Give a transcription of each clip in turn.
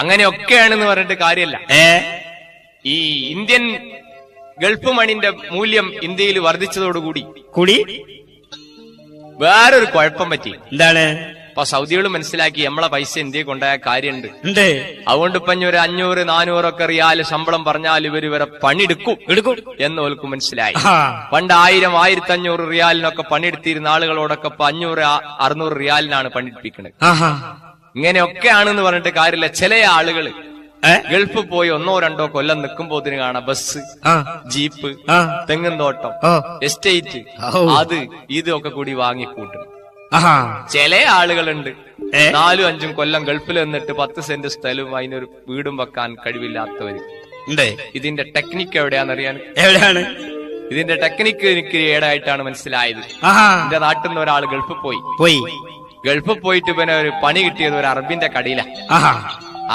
അങ്ങനെയൊക്കെയാണെന്ന് പറഞ്ഞിട്ട് കാര്യമല്ല. ഏ? ഈ ഇന്ത്യൻ ഗൾഫ് മണിന്റെ മൂല്യം ഇന്ത്യയിൽ വർദ്ധിച്ചതോടുകൂടി. കൂടി? വേറൊരു കുഴപ്പം പറ്റി. എന്താണ്? അപ്പൊ സൗദികൾ മനസ്സിലാക്കി നമ്മളെ പൈസ ഇന്ത്യയിൽ കൊണ്ടുപോയ കാര്യമുണ്ട്. അതുകൊണ്ട് ഇപ്പൊ ഒരു അഞ്ഞൂറ് നാനൂറൊക്കെ റിയാൽ ശമ്പളം പറഞ്ഞാൽ ഇവർ ഇവരെ പണിയെടുക്കും എടുക്കും. എന്ന് ഓൽക്ക് മനസ്സിലായി. പണ്ട് ആയിരം ആയിരത്തി അഞ്ഞൂറ് റിയാലിനൊക്കെ പണിയെടുത്തിരുന്ന ആളുകളോടൊക്കെ ഇപ്പൊ അഞ്ഞൂറ് അറുന്നൂറ് റിയാലിനാണ് പണിയെടുപ്പിക്കുന്നത് ഇങ്ങനെയൊക്കെയാണെന്ന് പറഞ്ഞിട്ട് കാര്യമില്ല. ചില ആളുകൾ ഗൾഫ് പോയി ഒന്നോ രണ്ടോ കൊല്ലം നിൽക്കുമ്പോത്തിന് കാണാം. ബസ് ജീപ്പ് തെങ്ങും തോട്ടം എസ്റ്റേറ്റ്. അത് ഇതൊക്കെ കൂടി വാങ്ങിക്കൂട്ടും. ചില ആളുകളുണ്ട്? നാലും അഞ്ചും കൊല്ലം ഗൾഫിൽ നിന്നിട്ട് പത്ത് സെന്റ് സ്ഥലവും അതിനൊരു വീടും വെക്കാൻ കഴിവില്ലാത്തവര്. ഇതിന്റെ ടെക്നിക്ക് എവിടെയാണെന്നറിയാൻ എവിടെയാണ്? ഇതിന്റെ ടെക്നിക്ക് എനിക്ക് ഏടായിട്ടാണ് മനസ്സിലായത്. എന്റെ നാട്ടിൽ നിന്ന് ഒരാൾ ഗൾഫ് പോയി. പോയി. ഗൾഫിൽ പോയിട്ട് ഇവന് ഒരു പണി കിട്ടിയത് ഒരു അറബിന്റെ കടയില.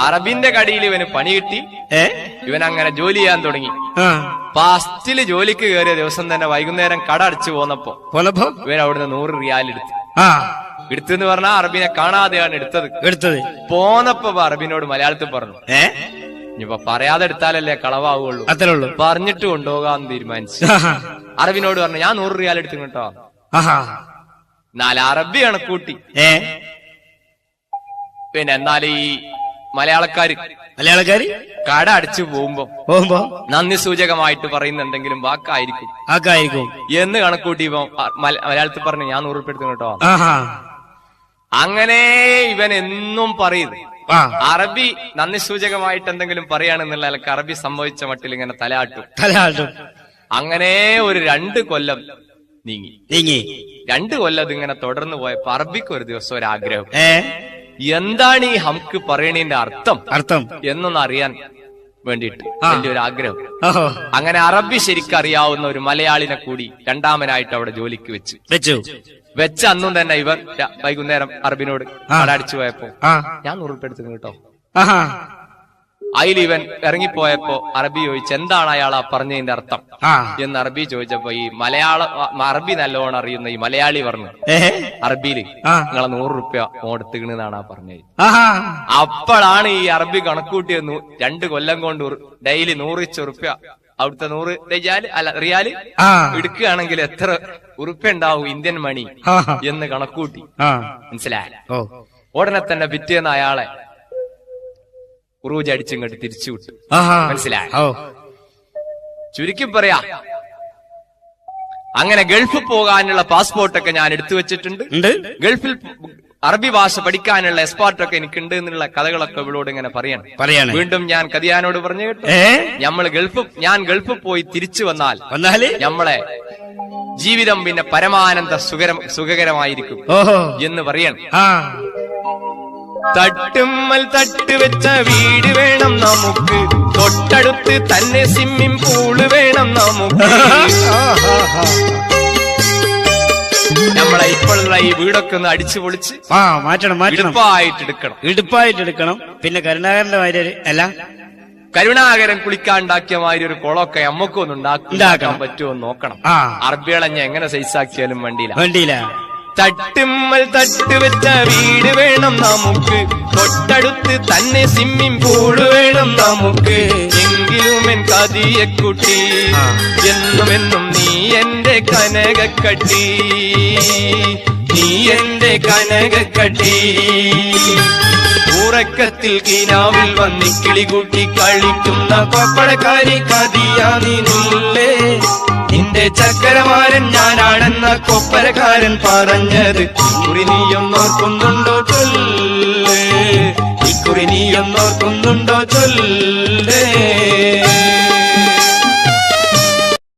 അറബിന്റെ കടയിൽ ഇവന് പണി കിട്ടി. ഇവൻ അങ്ങനെ ജോലി ചെയ്യാൻ തുടങ്ങി. ഫാസ്റ്റിൽ ജോലിക്ക് കയറിയ ദിവസം തന്നെ വൈകുന്നേരം കട അടിച്ചു പോന്നപ്പോ ഇവൻ അവിടുന്ന് നൂറ് റിയാൽ എടുത്തു. എടുത്തെന്ന് പറഞ്ഞാൽ അറബിനെ കാണാതെയാണ് എടുത്തത്. എടുത്തത്. പോന്നപ്പോ അറബിനോട് മലയാളത്തിൽ പറഞ്ഞു. ഇനിയിപ്പൊ പറയാതെ എടുത്താലല്ലേ കളവാകുള്ളൂ അത്രേ ഉള്ളൂ പറഞ്ഞിട്ട് കൊണ്ടുപോകാന്ന് തീരുമാനിച്ചു. അറബിനോട് പറഞ്ഞു ഞാൻ നൂറ് റിയാൽ എടുത്തു കേട്ടോ. എന്നാൽ അറബി കണക്കൂട്ടി ഏ? പിന്നെ എന്നാൽ ഈ മലയാളക്കാര്? മലയാളക്കാര്? കട അടിച്ചു പോകുമ്പോ പോകുമ്പോ? നന്ദി സൂചകമായിട്ട് പറയുന്നുണ്ടെങ്കിലും വാക്കായിരിക്കും. വാക്കായിരിക്കും. എന്ന് കണക്കൂട്ടി മലയാളത്തിൽ പറഞ്ഞു ഞാൻ നൂറ് എടുത്തു കേട്ടോ. അങ്ങനെ ഇവൻ എന്നും പറയുന്നത് അറബി നന്ദി സൂചകമായിട്ട് എന്തെങ്കിലും പറയുകയാണെന്നുള്ള അറബി സംഭവിച്ച മട്ടിൽ ഇങ്ങനെ തലയാട്ടും തലയാട്ടും അങ്ങനെ ഒരു രണ്ട് കൊല്ലം നീങ്ങി. നീങ്ങി. രണ്ടു കൊല്ലം ഇതിങ്ങനെ തുടർന്നു പോയ അറബിക്ക് ഒരു ദിവസം ഒരു ആഗ്രഹം എന്താണ് ഈ ഹംക്ക് പറയണതിന്റെ അർത്ഥം? അർത്ഥം. എന്നൊന്ന് അറിയാൻ വേണ്ടിട്ട് എന്റെ ഒരു ആഗ്രഹം. അങ്ങനെ അറബി ശരിക്കറിയാവുന്ന ഒരു മലയാളിനെ കൂടി രണ്ടാമനായിട്ട് അവിടെ ജോലിക്ക് വെച്ച്. വെച്ചു. വെച്ച അന്നും തന്നെ ഇവർ വൈകുന്നേരം അറബിനോട് അടിച്ചു പോയപ്പോ ഞാൻ ഉറപ്പെടുത്തുന്നു കേട്ടോ. അതിൽ ഇവൻ ഇറങ്ങിപ്പോയപ്പോ അറബി ചോദിച്ചു എന്താണ് അയാൾ ആ പറഞ്ഞതിന്റെ അർത്ഥം? എന്ന് അറബി ചോദിച്ചപ്പോ ഈ മലയാള അറബി നല്ലോണം അറിയുന്ന ഈ മലയാളി പറഞ്ഞു. അറബിയിൽ നിങ്ങളെ നൂറ് റുപ്യ ഓടത്തുകണെന്നാണ് ആ പറഞ്ഞത് അപ്പോഴാണ് ഈ അറബി കണക്കൂട്ടിയ നൂ- രണ്ട് കൊല്ലം കൊണ്ട് ഡെയിലി നൂറിച്ച് റുപ്യ അവിടുത്തെ നൂറ് റിയാൽ അല്ല റിയാൽ എടുക്കുകയാണെങ്കിൽ എത്ര ഉറുപ്പ്യ ഉണ്ടാവും ഇന്ത്യൻ മണി എന്ന് കണക്കൂട്ടി. മനസ്സിലായ? ഉടനെ തന്നെ പിറ്റേന്ന് അയാളെ ഉറൂജ് അടിച്ചിങ്ങോട്ട് തിരിച്ചു വിട്ടു. മനസ്സിലായി? ചുരുക്കി പറയാ. അങ്ങനെ ഗൾഫിൽ പോകാനുള്ള പാസ്പോർട്ട് ഒക്കെ ഞാൻ എടുത്തു വെച്ചിട്ടുണ്ട്. ഗൾഫിൽ അറബി ഭാഷ പഠിക്കാനുള്ള എക്സ്പാർട്ടൊക്കെ എനിക്കുണ്ട് എന്നുള്ള കഥകളൊക്കെ ഇവളോട് ഇങ്ങനെ പറയണം. പറയാണ്. വീണ്ടും ഞാൻ കതിയാനോട് പറഞ്ഞു കേട്ടോ. നമ്മൾ ഗൾഫ് ഞാൻ ഗൾഫിൽ പോയി തിരിച്ചു വന്നാൽ നമ്മളെ ജീവിതം പിന്നെ പരമാനന്ദ സുഖരം സുഖകരമായിരിക്കും എന്ന് പറയണം. തട്ടുമ്മൽ തട്ട് വെച്ച വീട് വേണം നമുക്ക്. തൊട്ടടുത്ത് തന്നെ സ്വിമ്മിംഗ് പൂൾ വേണം നമുക്ക്. നമ്മളെ ഇപ്പോഴുള്ള ഈ വീടൊക്കെ ഒന്ന് അടിച്ചു പൊളിച്ച് ആ മാറ്റണം മാറ്റണം. ഇടുപ്പായിട്ട് എടുക്കണം. ഇടുപ്പായിട്ട് എടുക്കണം. പിന്നെ കരുണാകരന്റെ മാതിരി അല്ല? കരുണാകരൻ കുളിക്കാണ്ടാക്കിയ മാതിരി ഒരു കുളമൊക്കെ ഉണ്ടാക്കാൻ ഉണ്ടാക്കണം. പറ്റുമോ നോക്കണം. അറബികളെ എങ്ങനെ സൈസാക്കിയാലും വണ്ടിയില്ല. വണ്ടിയില്ല. തട്ടുമ്മൽ തട്ട് വെച്ച വീട് വേണം നമുക്ക്. തൊട്ടടുത്ത് തന്നെ സ്വിമ്മിംഗ് പൂൾ വേണം നമുക്ക്. എങ്കിലും എൻ കതിയക്കുട്ടി എന്നും എന്നും നീ എന്റെ കനകക്കട്ടി. നീ എന്റെ കനകക്കട്ടി. ഉറക്കത്തിൽ കിനാവിൽ വന്ന് കിളികൂട്ടി കളിക്കുന്ന പപ്പടക്കാരി കതിയാ നീ നിന്റെ ചക്കരമാരൻ ഞാനാണെന്ന കൊപ്പരക്കാരൻ പറഞ്ഞത് ഇക്കുറി നോക്കുന്നുണ്ടോ ചൊല്ലേ? ഇക്കുറി നോക്കുന്നുണ്ടോ ചൊല്ലേ?